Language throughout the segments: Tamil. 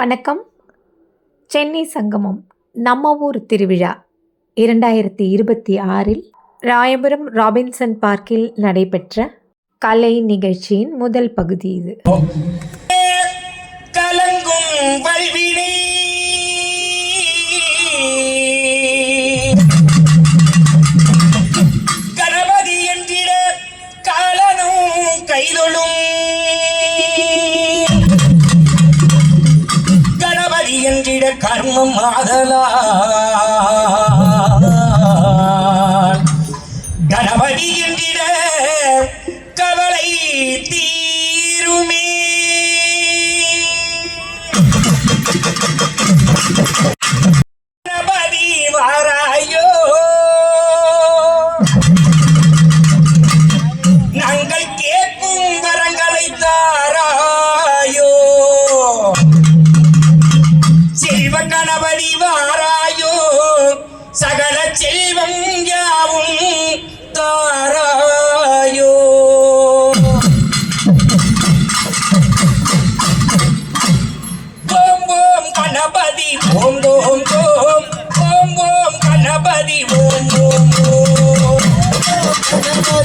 வணக்கம். சென்னை சங்கமம் நம்ம ஊர் திருவிழா இரண்டாயிரத்தி இருபத்தி ஆறில் ராயபுரம் ராபின்சன் பார்க்கில் நடைபெற்ற கலை நிகழ்ச்சியின் முதல் பகுதி இது. கலங்கும் கணபதி கைதொழும் செய்திட கர்மம் ஆதலா கணபதியின்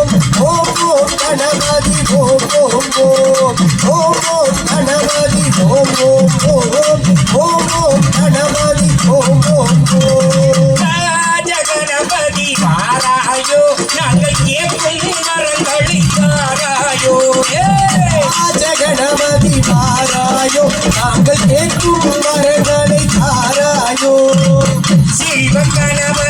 ஓம் ஓம் ஓம் கணபதி ஓம் ஓம் ஓம் ஓம் ஓம் கணபதி ஓம் ஓம் ஓம் ஓம் ஓம் கணபதி ஓம் ஓம் ஓம் ராஜ கணபதி வாராயோ நாங்கள் கேட்கும் வரங்களை தாராயோ? வாராயோ நாங்கள் செல்வ கணபதி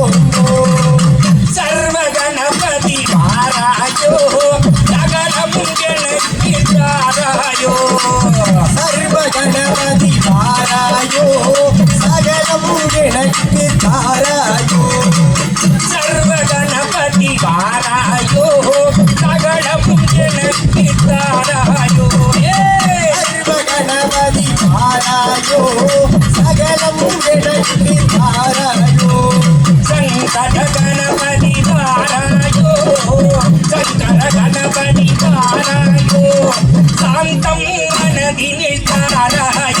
చెప్పితారాయో గణపతి తారాయో సగలం వెడకి తారాయో మనది తారాయో